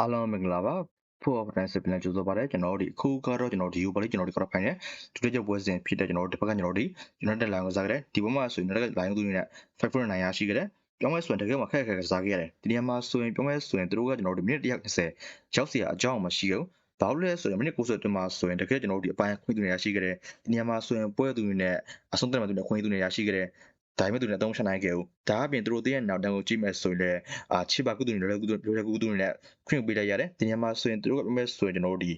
အားလုံးမင်္ဂလာပါဖို့ Finance ပြန်ကြိုဆိုပါရစေကျွန်တော်တို့ဒီအခုကတော့ကျွန်တော်ဒီ Uber လေးကျွန်တော်တို့ကတော့ဖိုင်နဲ့ဒုတိယပွဲစဉ်ဖြစ်တဲ့ကျွန်တော်တို့ဒီဘက်ကကျွန်တော်တို့ဒီ United Line ကိုစားခဲ့တယ်ဒီဘက်မှာဆိုရင် United Line ကိုသူနဲ့549ရရှိခဲ့တယ်ပြောင်းလဲဆိုရင်တကယ်မှခက်ခက်ခက်စားခဲ့ရတယ်ဒီနေရာမှာဆိုရင်ပြောင်းလဲဆိုရင်တို့ကကျွန်တော်တို့မိနစ်120ရောက်စီရအကြောင်းမရှိဘူးဘာလို့လဲဆိုရင်မိနစ်90အတွင်းမှာဆိုရင်တကယ်ကျွန်တော်တို့ဒီအပိုင်းခွင့်သူနေရရှိခဲ့တယ်ဒီနေရာမှာဆိုရင်ပွဲသူတွေနဲ့အဆုံးသတ်မှသူနဲ့ခွင့်သူနေရရှိခဲ့တယ် ဒါပေမဲ့သူနဲ့အသုံးချနိုင်ခဲ့ဘူးဒါအပြင်သူတို့တည်းရဲ့နောက်တန်းကိုကြည့်မဲ့ဆိုရင်လည်းအာချစ်ပါကုသူတွေလည်းကုသူလည်းကုသူတွေနဲ့ခွင့်ပေးလိုက်ရတယ်ဒီညမှာဆိုရင်သူတို့ကမဲ့ဆိုရင်ကျွန်တော်တို့ဒီ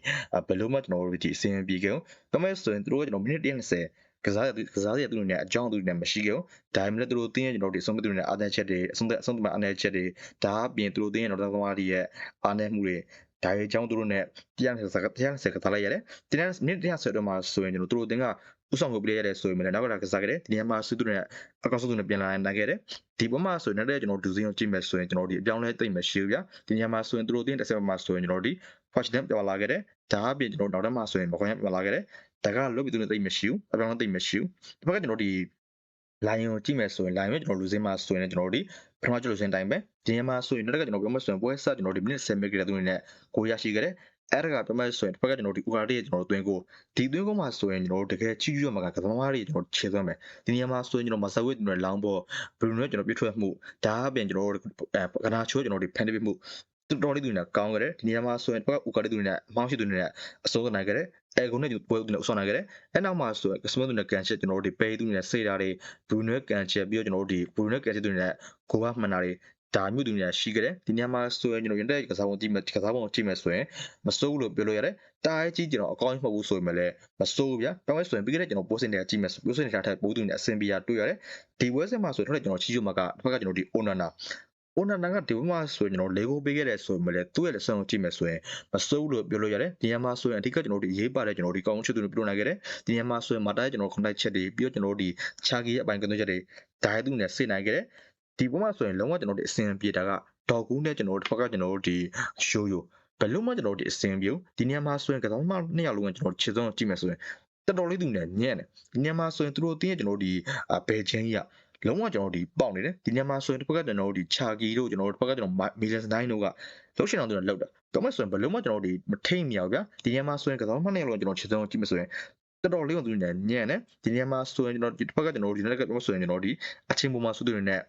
ဘယ်လိုမှကျွန်တော်တို့ဒီအစင်းပြေခဲ့ဘူးကမဲ့ဆိုရင်သူတို့ကကျွန်တော်မိနစ်120ကစားကစားရတဲ့သူတွေနဲ့အကြောင်းသူတွေနဲ့မရှိခဲ့ဘူးဒါပေမဲ့သူတို့တင်းရဲ့ကျွန်တော်တို့ဒီအဆုံးသူတွေနဲ့အားတဲ့ချက်တွေအဆုံးသက်အဆုံးသတ်အားတဲ့ချက်တွေဒါအပြင်သူတို့တင်းရဲ့တော်တော်သမားတွေရဲ့အားတဲ့မှုတွေဒါရဲ့အကြောင်းသူတို့နဲ့တရားစကားတရားစကားထားလိုက်ရတယ်တင်းမိနစ်120တော့မှဆိုရင်ကျွန်တော်တို့တင်းက ဥဆောင်ကိုပြရတဲ့ဆိုရင်လည်းနောက်ကကစားခဲ့တယ်ဒီနေရာမှာစုသူနဲ့အကောက်စုသူနဲ့ပြန်လာနိုင်ခဲ့တယ်ဒီပေါ်မှာဆိုရင်လည်းကျွန်တော်ဒူစင်းကိုကြည့်မယ်ဆိုရင်ကျွန်တော်ဒီအပြောင်းလဲသိမ့်မရှိဘူးဗျာဒီနေရာမှာဆိုရင်သူတို့တင်းတစ်ဆက်မှာဆိုရင်ကျွန်တော်ဒီ watch them ပြောင်းလာခဲ့တယ်ဒါအပြင်ကျွန်တော်နောက်ထပ်မှာဆိုရင်မခွင့်ပြောင်းလာခဲ့တယ်ဒါကလွတ်ပြီးသူနဲ့သိမ့်မရှိဘူးအပြောင်းလဲသိမ့်မရှိဘူးဒီဘက်ကကျွန်တော်ဒီ line ကိုကြည့်မယ်ဆိုရင် line ကိုကျွန်တော်လူစင်းမှာဆိုရင်ကျွန်တော်တို့ဒီပထမကျလို့စင်းတိုင်းပဲဒီနေရာမှာဆိုရင်တော့ကကျွန်တော်ပြောမှဆိုရင်ပွဲဆက်ကျွန်တော်ဒီမိနစ်10မိနစ်ကလေးသူတွေနဲ့ကိုရရှိခဲ့တယ် အဲ့ဒါကပြမဲ့ဆိုရင်တစ်ဖက်ကကျွန်တော်ဒီ URL တွေကျွန်တော်တွင်းကိုဒီတွင်းကိုမှဆိုရင်ကျွန်တော်တို့တကယ်ချီးကျူးရမှာကကသမားတွေကျွန်တော်ခြေသွင်းမယ်ဒီနေရာမှာဆိုရင်ကျွန်တော်မဆဝစ်ကျွန်တော်လောင်းပေါ်ဘယ်လိုလဲကျွန်တော်ပြထွက်မှုဒါအပြင်ကျွန်တော်တို့ကနာချိုးကျွန်တော်ဒီဖန်တီးမှုတော်တော်လေးသူနဲ့ကောင်းကြတယ်ဒီနေရာမှာဆိုရင်တစ်ဖက်က URL တွေနဲ့အမောင်းရှိသူတွေနဲ့အစိုးရနိုင်ကြတယ်အဲကုန်းနဲ့ပွဲသူနဲ့အဆောနိုင်ကြတယ်အဲနောက်မှာဆိုရင်ကစမသူနဲ့ကန်ချက်ကျွန်တော်တို့ဒီပေသူနဲ့စေတာတွေဘူနွဲကန်ချက်ပြီးတော့ကျွန်တော်တို့ဒီဘူနွဲကန်ချက်သူနဲ့ကိုကမှန်တာတွေ ဒါမျိုးသူများရှိကြတယ်ဒီညမှာဆိုရင်ကျွန်တော်ရတဲ့ကစားပုံကြည့်မယ်ကစားပုံကြည့်မယ်ဆိုရင်မစိုးဘူးလို့ပြောလို့ရတယ်တားကြီးကျွန်တော်အကောင်းကြီးမဟုတ်ဘူးဆိုရင်လည်းမစိုးဘူးဗျာတောင်းလဲဆိုရင်ပြီးခဲ့တဲ့ကျွန်တော်ပိုးစင်တွေကကြည့်မယ်ပိုးစင်တွေကထပ်ပိုးသူတွေအဆင်ပြေရတွေ့ရတယ်ဒီဝဲစင်မှာဆိုရင်တော့ကျွန်တော်ချီးကျူးမှာကတစ်ဖက်ကကျွန်တော်ဒီ owner နာအိုနာနာကဒီမှာဆိုရင်ကျွန်တော်လေကိုပေးခဲ့တယ်ဆိုမှလည်းသူ့ရဲ့လက်ဆောင်ကိုကြည့်မယ်ဆိုရင်မစိုးလို့ပြောလို့ရတယ်ဒီညမှာဆိုရင်အဓိကကျွန်တော်တို့ရေးပါတဲ့ကျွန်တော်ဒီကောင်းချစ်သူတွေပြုလုပ်နိုင်ခဲ့တယ်ဒီညမှာဆိုရင်မာတာကျွန်တော် contact ချက်တွေပြီးတော့ကျွန်တော်တို့ဒီခြာကီရဲ့အပိုင်းကွန်ရက်တွေဒါရသူနဲ့စိတ်နိုင်ခဲ့တယ် ဒီပုံမှာဆိုရင်လုံးဝကျွန်တော်တို့အဆင်ပြေတာကဒေါ်ကူးနဲ့ကျွန်တော်တို့တစ်ဖက်ကကျွန်တော်တို့ဒီရှိုးရိုဘယ်လို့မှကျွန်တော်တို့ဒီအဆင်ပြေဒီနေရာမှာဆိုရင်ကစားမနှစ်ယောက်လုံးကကျွန်တော်ခြေစုံကြည့်မယ်ဆိုရင်တော်တော်လေးသူနဲ့ညံ့တယ်ဒီနေရာမှာဆိုရင်သူတို့တင်းရဲ့ကျွန်တော်တို့ဒီဘယ်ချင်းကြီးကလုံးဝကျွန်တော်တို့ဒီပေါက်နေတယ်ဒီညမှာဆိုရင်တစ်ဖက်ကကျွန်တော်တို့ဒီချာကီတို့ကျွန်တော်တို့တစ်ဖက်ကကျွန်တော်မီလန်စတိုင်းတို့ကလှုပ်ရှင်အောင်သူတို့လောက်တာတော့မဆိုရင်ဘယ်လုံးမှကျွန်တော်တို့ဒီမထိတ်မြောက်ဗျာဒီညမှာဆိုရင်ကစားမနှစ်ယောက်လုံးကျွန်တော်ခြေစုံကြည့်မယ်ဆိုရင်တော်တော်လေးကိုသူနဲ့ညံ့တယ်ဒီညမှာဆိုရင်ကျွန်တော်ဒီတစ်ဖက်ကကျွန်တော်တို့ဒီနေ့ကတော့ဆိုရင်ကျွန်တော်ဒီအချင်းပုံမှာစုသူတွေနဲ့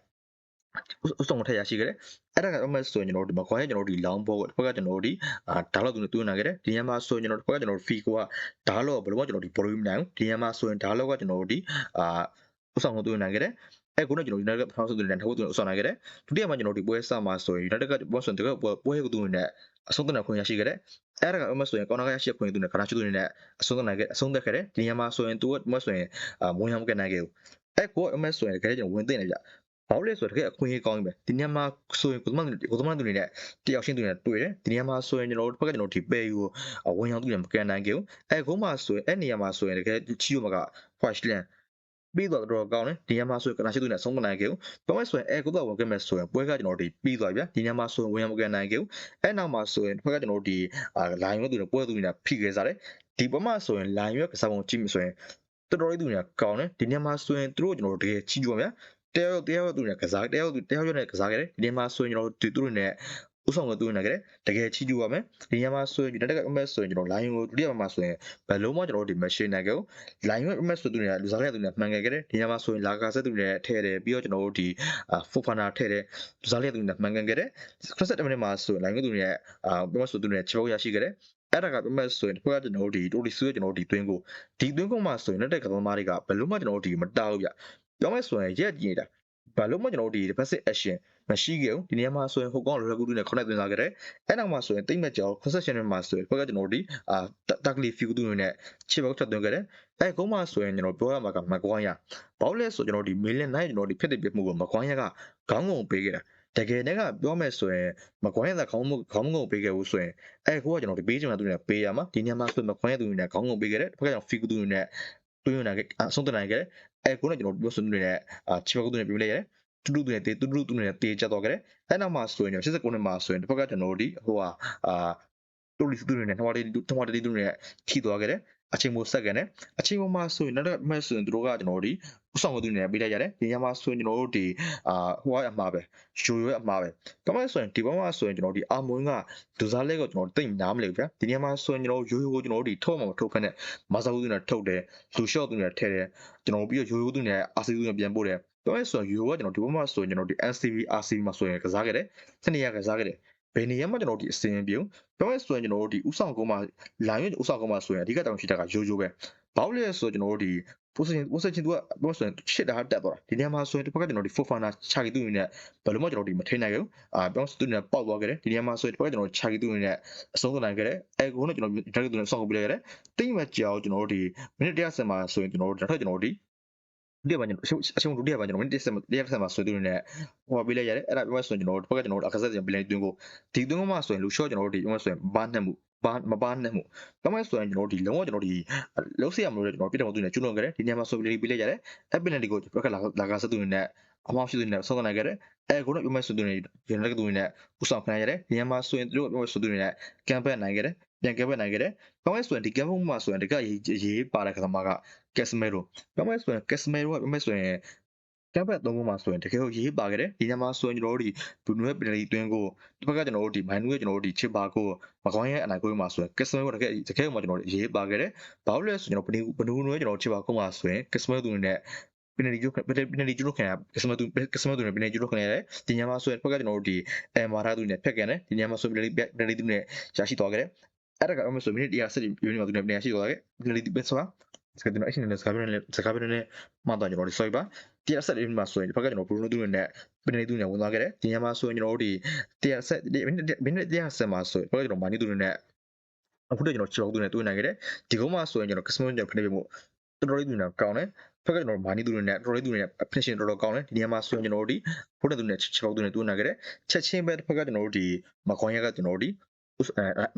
ဥဆောင်ထက်ရရှိခဲ့တယ်အဲ့ဒါကတော့မှဆိုရင်ကျွန်တော်တို့ဒီမှာခွာရကျွန်တော်တို့ဒီ long ball တစ်ဖက်ကကျွန်တော်တို့ဒီအာဒါလောက်သူနဲ့တူနာခဲ့တယ်ဒီညမှာဆိုရင်ကျွန်တော်တစ်ဖက်ကကျွန်တော်တို့ fee ကဒါလောက်ဘယ်လိုမှကျွန်တော်ဒီ volume နိုင်ဒီညမှာဆိုရင်ဒါလောက်ကကျွန်တော်တို့ဒီအာဥဆောင်တူနာခဲ့တယ်အဲ့ခုနကကျွန်တော် United ကဖောင်းစုတွေနဲ့ထုတ်သူဥဆောင်နိုင်ခဲ့တယ်ဒုတိယမှာကျွန်တော်ဒီပွဲစမှာဆိုရင် United ကဘောဆွန်တကပွဲပွဲကသူနဲ့အဆုံးသတ်ခွင့်ရရှိခဲ့တယ်အဲ့ဒါကအမဆိုရင်ကောင်းနာကရရှိခွင့်သူနဲ့ခဏချသူနဲ့အဆုံးသတ်နိုင်ခဲ့အဆုံးသတ်ခဲ့တယ်ဒီညမှာဆိုရင်သူကမဆိုရင်အာမွန်ရမ်းကနိုင်ခဲ့ဘူးအဲ့ကိုအမဆိုရင်တကယ်ကျွန်တော်ဝင်သိနေကြ ဘာလို့လဲဆိုတော့တကယ်အခွင့်အရေးကောင်းပြီဒီညမှာဆိုရင်ကိုသမန်ကိုသမန်သူတွေနဲ့တယောက်ရှင်းသူတွေနဲ့တွေ့တယ်ဒီညမှာဆိုရင်ကျွန်တော်တို့ဘက်ကကျွန်တော်ဒီပေယူကိုဝင်ရောက်သူတွေမကန်နိုင်ကြဘူးအဲခုမှဆိုရင်အဲ့နေရာမှာဆိုရင်တကယ်ချီယိုမက Fashland ပြီးတော့တော်ကောင်းတယ်ဒီညမှာဆိုရင်ကနာရှိသူနဲ့ဆုံးမနိုင်ခဲ့ဘူးဘာမှဆိုရင်အဲကုသဝင်ခဲ့မယ်ဆိုရင်ပွဲကကျွန်တော်ဒီပြီးသွားပြီဒီညမှာဆိုရင်ဝင်မကန်နိုင်ခဲ့ဘူးအဲနောက်မှာဆိုရင်ဘက်ကကျွန်တော်ဒီလိုင်းရွက်သူနဲ့ပွဲသူနဲ့ဖိခဲ့စားတယ်ဒီဘက်မှာဆိုရင်လိုင်းရွက်ကစားပုံကြည့်မယ်ဆိုရင်တော်တော်လေးသူနဲ့ကောင်းတယ်ဒီညမှာဆိုရင်သူတို့ကျွန်တော်တကယ်ချီးကြွဗျာ တယောက်တယောက်သူနဲ့ကစားတယောက်တယောက်ရွက်နဲ့ကစားခဲ့တယ်ဒီနေ့မှာဆိုရင်ကျွန်တော်တို့သူတို့နဲ့ဥဆောင်ကိုတူနေကြတယ်တကယ်ချီးကျူးပါမယ်ဒီညမှာဆိုရင် United က MS ဆိုရင်ကျွန်တော် line ကိုဒုတိယမှာဆိုရင်ဘယ်လုံးမှကျွန်တော်တို့ဒီ machine နိုင်ကြဘူး line ကို MS ဆိုသူတွေကလူစားတဲ့သူတွေမှန်ခဲ့ကြတယ်ဒီညမှာဆိုရင်လာကာဆက်သူတွေထည့်တယ်ပြီးတော့ကျွန်တော်တို့ဒီ Fofana ထည့်တယ်လူစားတဲ့သူတွေမှန်ကန်ခဲ့တယ်70မိနစ်မှာဆိုရင် line ကိုသူတွေအာပြောဆိုသူတွေချောရရှိခဲ့တယ်အဲ့ဒါကပြမဲ့ဆိုရင်တစ်ခါကျွန်တော်တို့ဒီတိုလီဆူရဲ့ကျွန်တော်တို့ဒီတွင်းကိုဒီတွင်းကိုမှဆိုရင်လက်တက်ကသမားတွေကဘယ်လို့မှကျွန်တော်တို့ဒီမတောက်ဗျ ပြောမဲ့ဆိုရင်ရက်ကြည့်နေတာဘာလို့မှကျွန်တော်တို့ဒီ defensive action မရှိခဲ့ဘူးဒီနေရာမှာဆိုရင်ဟိုကောင်လော်ကူတူနဲ့ connect သွင်းလာခဲ့တယ်အဲ့နောက်မှာဆိုရင်တိတ်မဲ့ကြော concession တွေမှာဆိုရင်ဘက်ကကျွန်တော်တို့ဒီအာ tactically few တူနဲ့ chip out ချက်သွင်းခဲ့တယ်အဲ့ကုန်းမှာဆိုရင်ကျွန်တော်ပြောရမှာကမကွိုင်းရဘောက်လက်ဆိုကျွန်တော်ဒီ million night ကျွန်တော်ဒီဖြစ်တဲ့ပြမှုကိုမကွိုင်းရကခေါင်းငုံပေးခဲ့တာတကယ်တည်းကပြောမယ်ဆိုရင်မကွိုင်းရတဲ့ခေါင်းခေါင်းငုံပေးခဲ့ဘူးဆိုရင်အဲ့ကိုကကျွန်တော်ဒီပေးချင်မှသူနဲ့ပေးရမှာဒီညမှာဆိုမကွိုင်းရသူနဲ့ခေါင်းငုံပေးခဲ့တယ်တစ်ခါကျတော့ figure သူနဲ့တွင်းရတဲ့အဆုံးတနိုင်ခဲ့ တယ်အဲ့ကိုကကျွန်တော်ပြောစနေနဲ့အာချီပကုသူနဲ့ပြလိုက်ရတယ်တူတူနဲ့တေတူတူတူနဲ့တေချက်တော့ကြတယ်အဲ့နောက်မှာဆိုရင်89နှစ်မှာဆိုရင်တစ်ဖက်ကကျွန်တော်တို့ဒီဟိုဟာအာတူလီတူနဲ့ထမတေးထမတေးတူနဲ့ထိသွားခဲ့တယ် အချိန်မိုဆက်ကန်တယ်အချိန်ပေါ်မှာဆိုရင်နောက်တစ်မှတ်ဆိုရင်တို့ကကျွန်တော်တို့ဒီဥဆောင်သူနေပေးလိုက်ရတယ်ဒီညမှာဆိုရင်ကျွန်တော်တို့ဒီအာဟိုကအမှားပဲယူရွက်အမှားပဲဘာမှဆိုရင်ဒီဘက်မှာဆိုရင်ကျွန်တော်ဒီအာမွန်ကဒူဇာလက်ကိုကျွန်တော်တိတ်နားမလို့ဗျာဒီညမှာဆိုရင်ကျွန်တော်ရိုးရိုးကိုကျွန်တော်တို့ဒီထုတ်မှာမထုတ်ဖက်နဲ့မာစာဦးသူနဲ့ထုတ်တယ်လူရှော့သူနဲ့ထည့်တယ်ကျွန်တော်ပြီးတော့ရိုးရိုးသူနဲ့အာစီသူနဲ့ပြန်ပို့တယ်ပြောရဲဆိုရင်ရိုးကကျွန်တော်ဒီဘက်မှာဆိုရင်ကျွန်တော်ဒီ NCV RCV မှာဆိုရင်ကစားခဲ့တယ်စနေရကစားခဲ့တယ်ဘ ယ်နေရာမှာကျွန်တော်ဒီအစင်ပြုံပြောရဲဆိုရင်ကျွန်တော်တို့ဒီဥဆောင်ကုန်းမှာလာရင်ဥဆောင်ကုန်းမှာဆိုရင်အဓိကတောင်ရှိတာကရိုးရိုးပဲဘာလို့လဲဆိုတော့ကျွန်တော်တို့ဒီ position position သူကပြောဆိုရင်ရှစ်တာတက်သွားတာဒီနေရာမှာဆိုရင်တစ်ဖက်ကကျွန်တော်ဒီ Fofana ချာကီတူနေနဲ့ဘယ်လိုမှကျွန်တော်ဒီမထိနိုင်ဘူးအာပြောသူနေပေါက်သွားခဲ့တယ်ဒီနေရာမှာဆိုရင်တစ်ဖက်ကကျွန်တော်ချာကီတူနေနဲ့အဆုံးသတ်နိုင်ခဲ့တယ်အဲကိုနဲ့ကျွန်တော်ချာကီတူနေဆောက်ပြလိုက်ခဲ့တယ်တိတ်မကြောက်ကျွန်တော်တို့ဒီမိနစ်100ဆယ်မှာဆိုရင်ကျွန်တော်တို့တစ်ဖက်ကျွန်တော်တို့ဒီ ဒီပိုင်းကျွန်တော်အရှုံးဒုတိယပိုင်းကျွန်တော်မိနစ်100ဆယ်မှာ100ဆယ်မှာဆိုသူနေနဲ့ဟိုပြလိုက်ရတယ်အဲ့ဒါပြောဆိုရင်ကျွန်တော်တို့တစ်ဖက်ကကျွန်တော်တို့အခက်ဆက်ပြန်ပြလိုက်တွင်းကိုဒီတွင်းမှာဆိုရင်လူ short ကျွန်တော်တို့ဒီပြောဆိုရင်ဘာနှက်မှုဘာမပါနဲ့မှုဘာမှဆိုရင်ကျွန်တော်ဒီလုံးဝကျွန်တော်ဒီလုံးစရမလို့ကျွန်တော်ပြတ်တော်သူနဲ့ကျွလွန်ခဲ့တယ်ဒီနေရာမှာဆိုပြီးပြလိုက်ရတယ်အပင်ဒီကိုပြက်ကလာလာကစသူနဲ့ အမောက်ရှိသူနဲ့ဆောင်းနိုင်ခဲ့တယ်အဲကိုတော့ပြမဆိုသူနဲ့ရန်လက်သူနဲ့ဥဆောင်ခံရတယ်ဒီနေရာမှာဆိုရင်သူတို့ပြမဆိုသူနဲ့ကမ်ပက်နိုင်ခဲ့တယ်ပြန်ကမ်ပက်နိုင်ခဲ့တယ်ဘာမှဆိုရင်ဒီကမ်ပက်မှာဆိုရင်တကရေးရေးပါတဲ့ခါမှာကကက်စမဲရိုဘာမှဆိုရင်ကက်စမဲရိုကဘာမှဆိုရင်ကမ်ပက်သုံးခုမှာဆိုရင်တကယ်ကိုရေးပါခဲ့တယ်ဒီနေရာမှာဆိုရင်ကျွန်တော်တို့ဒီဘလူးနွဲပင်လီတွင်းကိုဒီဘက်ကကျွန်တော်တို့ဒီမိုင်းနူးရဲ့ကျွန်တော်တို့ဒီချစ်ပါကိုမကောင်းရဲ့အနိုင်ကိုမှာဆိုရင်ကက်စမဲကိုတကယ်တကယ်ကိုကျွန်တော်တို့ရေးပါခဲ့တယ်ဘာလို့လဲဆိုကျွန်တော်ဘနူးဘနူးနွဲကျွန်တော်ချစ်ပါကိုမှာဆိုရင်ကက်စမဲသူနဲ့ ပင်လီကျုပ်ပင်လီကျုပ်ခံရကက်စမဲသူကက်စမဲသူနဲ့ပင်လီကျုပ်ခံရတယ်ဒီညမှာဆိုရင်ဘက်ကကျွန်တော်တို့ဒီအဲမာရာသူနဲ့ဖက်ကန်တယ်ဒီညမှာဆိုပင်လီပင်လီသူနဲ့ရရှိသွားခဲ့တယ်အဲ့ဒါကမှဆိုမိနစ်170ယူနီမှာသူနဲ့ပင်ရရှိသွားခဲ့ပင်လီပက်ဆိုတာစကကျွန်တော်အရှင်နဲ့စကားပြောနေစကားပြောနေမှတော့ကျွန်တော်ဒီ sorry ပါတရားဆက်လေးမှာဆိုရင်ဒီဘက်ကကျွန်တော်ဘရူနိုသူနဲ့ပင်နေသူနဲ့ဝင်သွားခဲ့တယ်ဒီညမှာဆိုရင်ကျွန်တော်တို့ဒီတရားဆက်မိနစ်မိနစ်တရားဆက်မှာဆိုရင်ဘက်ကကျွန်တော်မာနီသူနဲ့အခုတော့ကျွန်တော်ချောက်သူနဲ့တွေ့နိုင်ခဲ့တယ်ဒီကုန်းမှာဆိုရင်ကျွန်တော်ကစမွန်ကျွန်တော်ဖနေပြမှုတော်တော်လေးသူနဲ့ကောင်းတယ် ဘက်ကကျွန်တော်မာနီသူနဲ့တော်တော်လေးသူနဲ့ finishing တော်တော်ကောင်းတယ်ဒီညမှာဆိုရင်ကျွန်တော်တို့ဒီဘုရားသူနဲ့ချောက်သူနဲ့တွေ့နိုင်ခဲ့တယ်ချက်ချင်းပဲတစ်ဖက်ကကျွန်တော်တို့ဒီမခွန်ရက်ကကျွန်တော်တို့ဒီ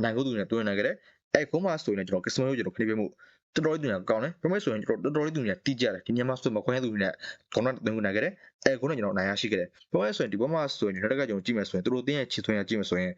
နိုင်ကုန်းသူနဲ့တွေ့နိုင်ခဲ့တယ်အဲကုန်းမှာဆိုရင်ကျွန်တော်ကစမွန်ကိုကျွန်တော်ဖနေပြမှုတော်တော်လေးသူနဲ့ကောင်းတယ်ပြမဲဆိုရင်ကျွန်တော်တော်တော်လေးသူနဲ့တီးကြတယ်ဒီမြန်မာဆိုမခွင့်ရသူနဲ့ကောင်းတဲ့တင်ကူနိုင်ခဲ့တယ်အဲခုနကကျွန်တော်နိုင်ရရှိခဲ့တယ်ပြမဲဆိုရင်ဒီဘက်မှာဆိုရင်ဒီနောက်ကကျွန်တော်ကြည့်မယ်ဆိုရင်သူတို့တင်းရဲ့ချစ်သွင်းရကြည့်မယ်ဆိုရင်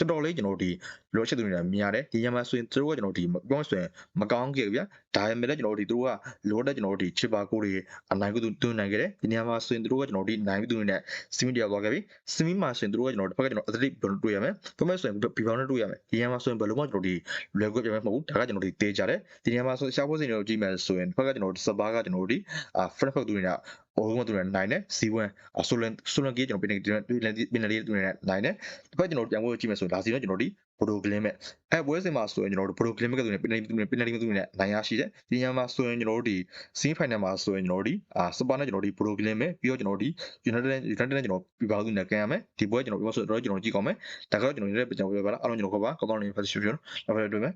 တော်တော်လေးကျွန်တော်ဒီလိုချစ်သူတွေမြင်ရတယ်ဒီညမှာဆိုရင်သူတို့ကကျွန်တော်ဒီပြောဆိုရင်မကောင်းခဲ့ဗျာဒါပေမဲ့လည်းကျွန်တော်ဒီသူတို့ကလိုတဲ့ကျွန်တော်ဒီချစ်ပါကိုတွေအနိုင်ကိုသူတွန်းနိုင်ခဲ့တယ်ဒီညမှာဆိုရင်သူတို့ကကျွန်တော်ဒီနိုင်ပြီးသူတွေနဲ့စီမီတရားသွားခဲ့ပြီစီမီမှာဆိုရင်သူတို့ကကျွန်တော်တစ်ဖက်ကကျွန်တော်အသတိတွေ့ရမယ်ပြမဲဆိုရင်ဘီဘောင်းနဲ့တွေ့ရမယ်ဒီညမှာဆိုရင်ဘယ်လိုမှကျွန်တော်ဒီလွယ်ကွက်ပြမယ်မဟုတ်ဘူးဒါကကျွန်တော်ဒီတေးကြတယ်ဒီညမှာဆိုရှားဖို့စင်တွေကိုကြည့်မယ်ဆိုရင်တစ်ဖက်ကကျွန်တော်ဒီစပါးကကျွန်တော်ဒီအာ Frankfurt သူတွေနဲ့ ဟိုကသူတွေနိုင်တယ်စီဝမ်ဆိုလန်ဆိုလန်ကြီးကျွန်တော်ပြင်နေပြင်နေလေးသူတွေနဲ့နိုင်တယ်တစ်ဖက်ကျွန်တော်ပြန်ဖို့ကြည့်မယ်ဆိုရင်ဒါစီတော့ကျွန်တော်ဒီဘိုဒိုဂလင်းမဲ့အဲပွဲစဉ်မှာဆိုရင်ကျွန်တော်တို့ဘိုဒိုဂလင်းမဲ့ကသူတွေပြင်နေသူတွေပြင်နေသူတွေနဲ့နိုင်ရရှိတယ်ဒီညမှာဆိုရင်ကျွန်တော်တို့ဒီစီးဖိုင်နယ်မှာဆိုရင်ကျွန်တော်တို့ဒီအာစပါနဲ့ကျွန်တော်ဒီဘိုဒိုဂလင်းမဲ့ပြီးတော့ကျွန်တော်တို့ဒီ United United နဲ့ကျွန်တော်ပြပါသူနဲ့ကန်ရမယ်ဒီပွဲကျွန်တော်ပြောဆိုတော့ကျွန်တော်ကြည့်ကောင်းမယ်ဒါကတော့ကျွန်တော်ရဲ့ပြန်ပြောပြပါလားအားလုံးကျွန်တော်ခေါ်ပါကောင်းကောင်းလေး position နောက်ပြန်တွေ့မယ်